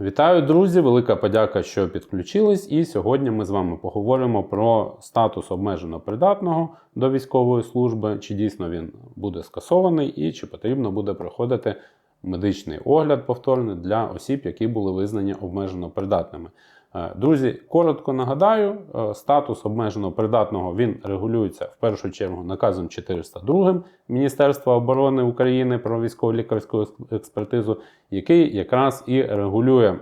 Вітаю, друзі! Велика подяка, що підключились. І сьогодні ми з вами поговоримо про статус обмежено придатного до військової служби, чи дійсно він буде скасований, і чи потрібно буде проходити медичний огляд повторний для осіб, які були визнані обмежено придатними. Е, Друзі, коротко нагадаю, е, статус обмежено придатного він регулюється в першу чергу наказом 402 Міністерства оборони України про військово-лікарську експертизу, який якраз і регулює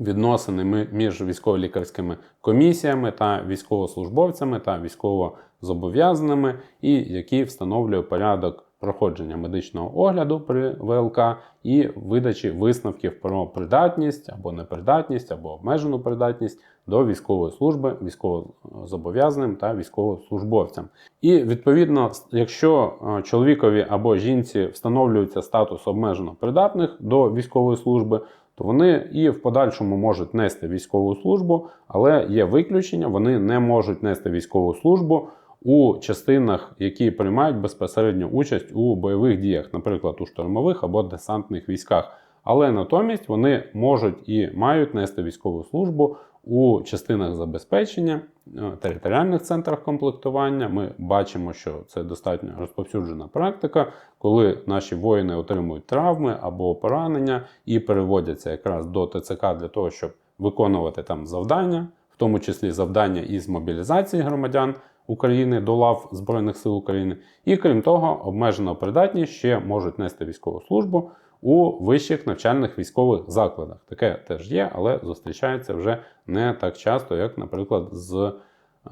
відносини між військово-лікарськими комісіями та військовослужбовцями та військовозобов'язаними, і який встановлює порядок проходження медичного огляду при ВЛК і видачі висновків про придатність або непридатність, або обмежену придатність до військової служби військовозобов'язаним та військовослужбовцям. І відповідно, якщо е, чоловікові або жінці встановлюється статус обмежено придатних до військової служби, то вони і в подальшому можуть нести військову службу, але є виключення, вони не можуть нести військову службу у частинах, які приймають безпосередню участь у бойових діях, наприклад, у штурмових або десантних військах. Але натомість вони можуть і мають нести військову службу у частинах забезпечення, е, територіальних центрах комплектування. Ми бачимо, що це достатньо розповсюджена практика, коли наші воїни отримують травми або поранення і переводяться якраз до ТЦК для того, щоб виконувати там завдання, в тому числі завдання із мобілізації громадян. України до лав Збройних сил України, і крім того, обмежено придатні ще можуть нести військову службу у вищих навчальних військових закладах. Таке теж є, але зустрічається вже не так часто, як, наприклад, з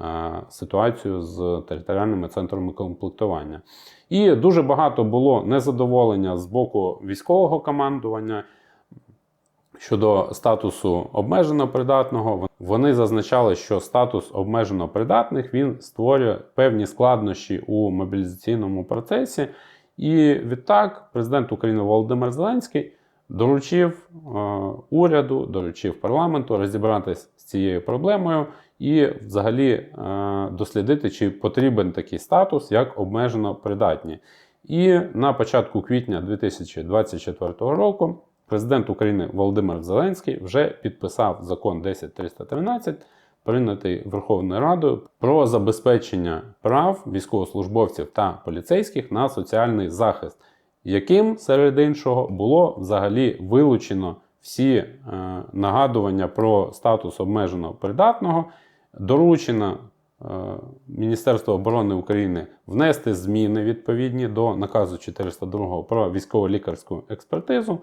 е, ситуацією з територіальними центрами комплектування. І дуже багато було незадоволення з боку військового командування. Щодо статусу обмежено придатного, вони зазначали, що статус обмежено придатних він створює певні складнощі у мобілізаційному процесі. І відтак президент України Володимир Зеленський доручив е, уряду, доручив парламенту розібратися з цією проблемою і взагалі е, дослідити, чи потрібен такий статус, як обмежено придатні. І на початку квітня 2024 року. Президент України Володимир Зеленський вже підписав закон 10313, прийнятий Верховною Радою про забезпечення прав військовослужбовців та поліцейських на соціальний захист, яким серед іншого було взагалі вилучено всі е, нагадування про статус обмежено придатного, доручено е, Міністерству оборони України внести зміни відповідні до наказу 402 про військово-лікарську експертизу.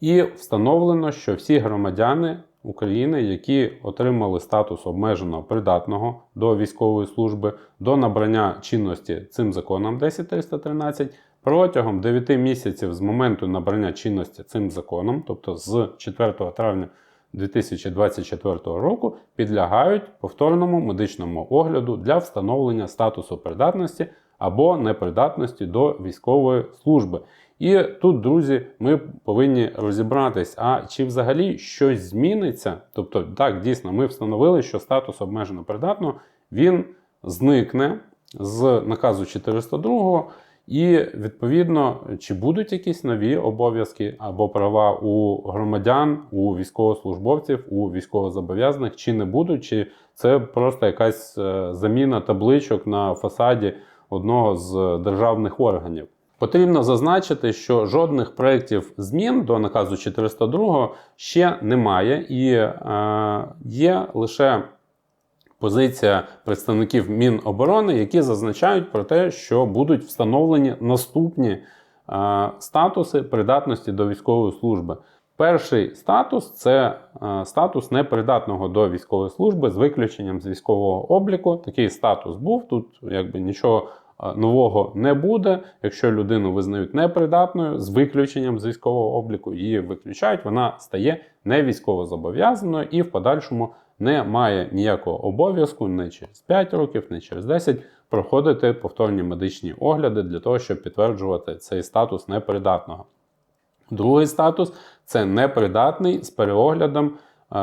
І встановлено, що всі громадяни України, які отримали статус обмежено придатного до військової служби, до набрання чинності цим законом 10313, протягом 9 місяців з моменту набрання чинності цим законом, тобто з 4 травня 2024 року, підлягають повторному медичному огляду для встановлення статусу придатності або непридатності до військової служби. І тут, друзі, ми повинні розібратись, а чи взагалі щось зміниться? Тобто, так, дійсно, ми встановили, що статус обмежено придатного він зникне з наказу 402 і відповідно, чи будуть якісь нові обов'язки або права у громадян, у військовослужбовців, у військовозобов'язаних, чи не будуть, чи це просто якась е, заміна табличок на фасаді одного з державних органів. Потрібно зазначити, що жодних проєктів змін до наказу 402 ще немає, і е, є лише позиція представників Міноборони, які зазначають про те, що будуть встановлені наступні е, статуси придатності до військової служби. Перший статус це е, статус непридатного до військової служби з виключенням з військового обліку. Такий статус був тут, якби нічого нового не буде. Якщо людину визнають непридатною з виключенням з військового обліку, її виключають, вона стає не військово зобов'язаною і в подальшому не має ніякого обов'язку не через 5 років, не через 10 проходити повторні медичні огляди для того, щоб підтверджувати цей статус непридатного. Другий статус це непридатний з переоглядом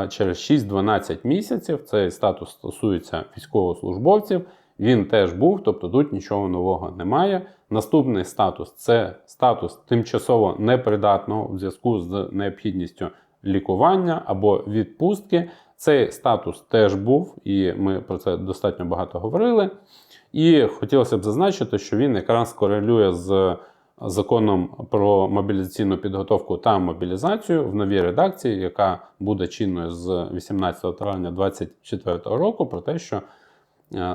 через 6-12 місяців. Цей статус стосується військовослужбовців. Він теж був, тобто тут нічого нового немає. Наступний статус це статус тимчасово непридатного у зв'язку з необхідністю лікування або відпустки. Цей статус теж був, і ми про це достатньо багато говорили. І хотілося б зазначити, що він якраз корелює з законом про мобілізаційну підготовку та мобілізацію в новій редакції, яка буде чинною з 18 травня 2024 року, про те, що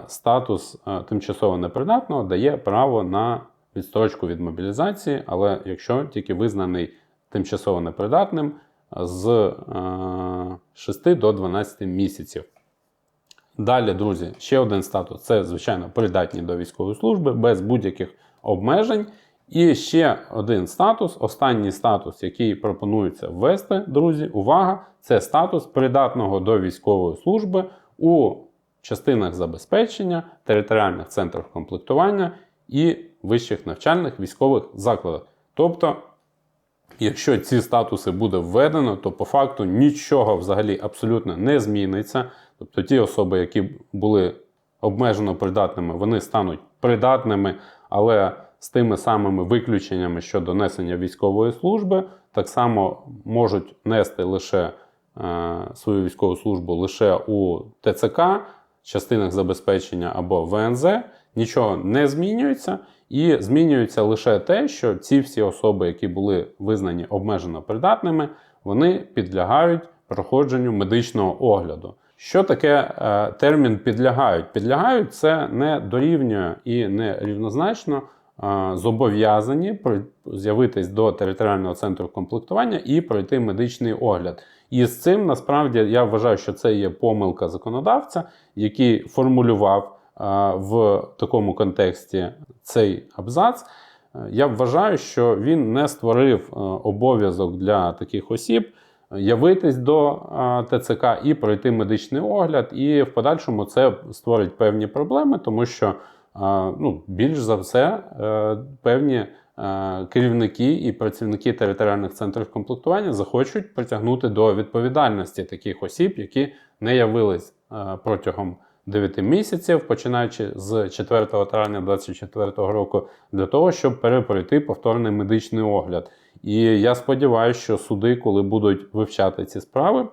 статус е, тимчасово непридатного дає право на відстрочку від мобілізації, але якщо тільки визнаний тимчасово непридатним з 6 до 12 місяців. Далі, друзі, ще один статус це, звичайно, придатні до військової служби без будь-яких обмежень. І ще один статус, останній статус, який пропонується ввести, друзі, увага, це статус придатного до військової служби у частинах забезпечення, територіальних центрах комплектування і вищих навчальних військових закладах. Тобто, якщо ці статуси буде введено, то по факту нічого взагалі абсолютно не зміниться. Тобто ті особи, які були обмежено придатними, вони стануть придатними, але з тими самими виключеннями щодо несення військової служби, так само можуть нести лише е, свою військову службу лише у ТЦК, частинах забезпечення або ВНЗ. Нічого не змінюється, і змінюється лише те, що ці всі особи, які були визнані обмежено придатними, вони підлягають проходженню медичного огляду. Що таке е, термін підлягають? Підлягають це не дорівнює і не рівнозначно зобов'язані з'явитись до територіального центру комплектування і пройти медичний огляд. І з цим насправді я вважаю, що це є помилка законодавця, який формулював е, в такому контексті цей абзац. Е, Я вважаю, що він не створив е, обов'язок для таких осіб явитись до е, ТЦК і пройти медичний огляд. І в подальшому це створить певні проблеми, тому що е, ну, більш за все е, певні е, керівники і працівники територіальних центрів комплектування захочуть притягнути до відповідальності таких осіб, які не явились е, протягом 9 місяців, починаючи з 4 травня 2024 року, для того, щоб перепройти повторний медичний огляд. І я сподіваюся, що суди, коли будуть вивчати ці справи,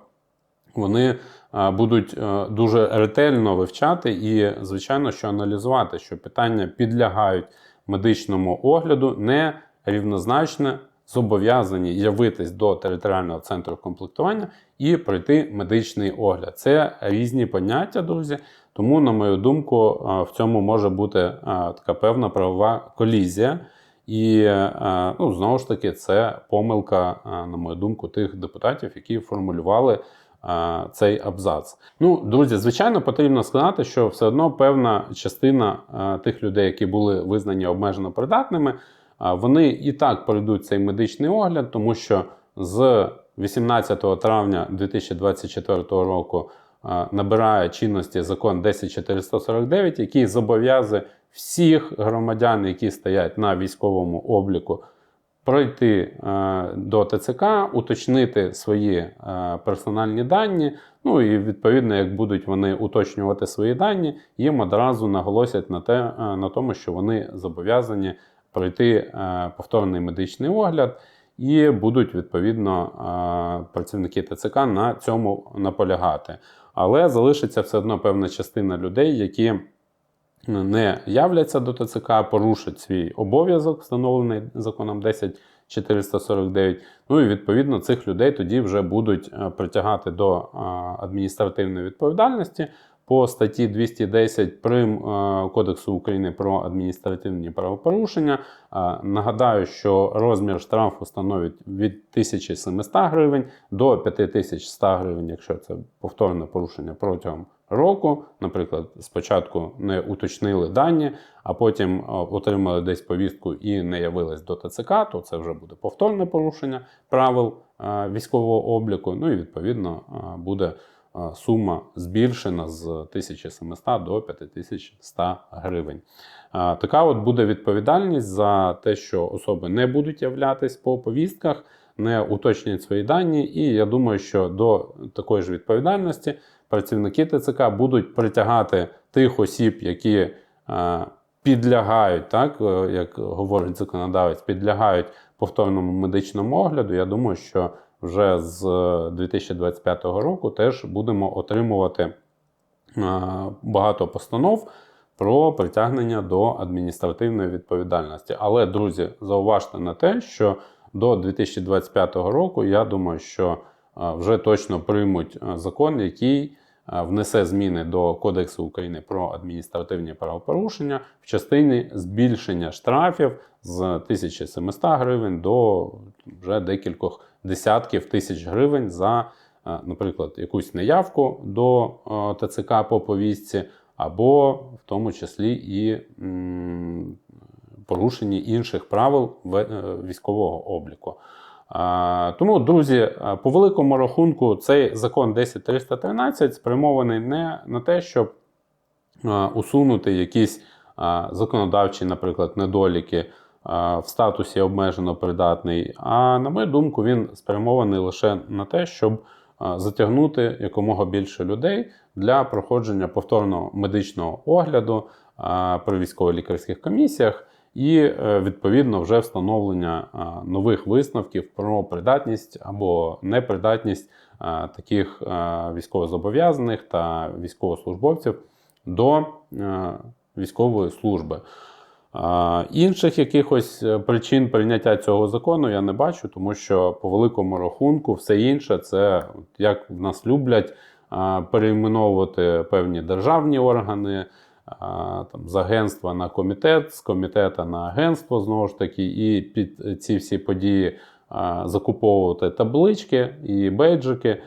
вони будуть дуже ретельно вивчати і, звичайно, що аналізувати, що питання підлягають медичному огляду не рівнозначне зобов'язані явитись до територіального центру комплектування і пройти медичний огляд. Це різні поняття, друзі. Тому, на мою думку, в цьому може бути така певна правова колізія. І ну, знову ж таки, це помилка, на мою думку, тих депутатів, які формулювали цей абзац. Ну, друзі, звичайно, потрібно сказати, що все одно певна частина тих людей, які були визнані обмежено придатними, вони і так пройдуть цей медичний огляд, тому що з 18 травня 2024 року набирає чинності закон 10449, який зобов'язує всіх громадян, які стоять на військовому обліку, пройти до ТЦК, уточнити свої персональні дані. Ну і відповідно, як будуть вони уточнювати свої дані, їм одразу наголосять на те, на тому, що вони зобов'язані пройти повторний медичний огляд. І будуть відповідно працівники ТЦК на цьому наполягати. Але залишиться все одно певна частина людей, які не являться до ТЦК, порушать свій обов'язок, встановлений законом 10449. Ну і відповідно цих людей тоді вже будуть притягати до адміністративної відповідальності по статті 210 Прим Кодексу України про адміністративні правопорушення. Нагадаю, що розмір штрафу становить від 1700 гривень до 5100 гривень, якщо це повторне порушення протягом року. Наприклад, спочатку не уточнили дані, а потім отримали десь повістку і не явились до ТЦК, то це вже буде повторне порушення правил військового обліку. Ну і відповідно буде сума збільшена з 1700 до 5100 гривень. Така от буде відповідальність за те, що особи не будуть являтись по повістках, не уточнюють свої дані. І я думаю, що до такої ж відповідальності працівники ТЦК будуть притягати тих осіб, які підлягають, так як говорить законодавець, підлягають повторному медичному огляду. Я думаю, що вже з е, 2025 року теж будемо отримувати е, багато постанов про притягнення до адміністративної відповідальності. Але, друзі, зауважте на те, що до 2025 року я думаю, що е, вже точно приймуть е, закон, який е, внесе зміни до Кодексу України про адміністративні правопорушення в частині збільшення штрафів з 1700 гривень до вже декількох десятків тисяч гривень за, е, наприклад, якусь неявку до е, ТЦК по повістці, або в тому числі і м, порушенні інших правил е, військового обліку. Тому, друзі, е, по великому рахунку, цей закон 10313 спрямований не на те, щоб е, усунути якісь е, законодавчі, наприклад, недоліки в статусі обмежено придатний. А на мою думку, він спрямований лише на те, щоб затягнути якомога більше людей для проходження повторного медичного огляду при військово-лікарських комісіях. І е, відповідно вже встановлення е, нових висновків про придатність або непридатність е, таких військовозобов'язаних та військовослужбовців до військової служби. Інших якихось причин прийняття цього закону я не бачу, тому що по великому рахунку все інше це як в нас люблять перейменовувати певні державні органи. Там, з агентства на комітет, з комітету на агентство знову ж таки, і під ці всі події закуповувати таблички і бейджики.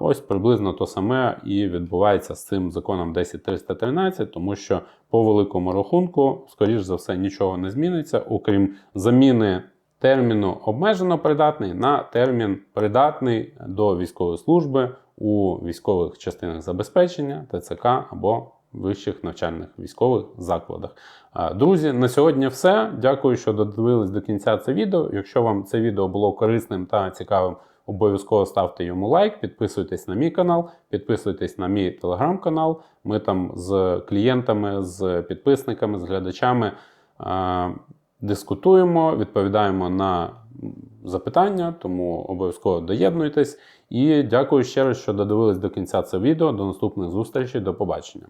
Ось приблизно то саме і відбувається з цим законом 10313, тому що по великому рахунку, скоріш за все, нічого не зміниться, окрім заміни терміну обмежено придатний на термін придатний до військової служби у військових частинах забезпечення, ТЦК або вищих навчальних військових закладах. Друзі, на сьогодні все. Дякую, що додивились до кінця це відео. Якщо вам це відео було корисним та цікавим, обов'язково ставте йому лайк, підписуйтесь на мій канал, підписуйтесь на мій телеграм-канал. Ми там з клієнтами, з підписниками, з глядачами е, дискутуємо, відповідаємо на запитання, тому обов'язково доєднуйтесь. І дякую ще раз, що додивились до кінця це відео. До наступних зустрічей, до побачення.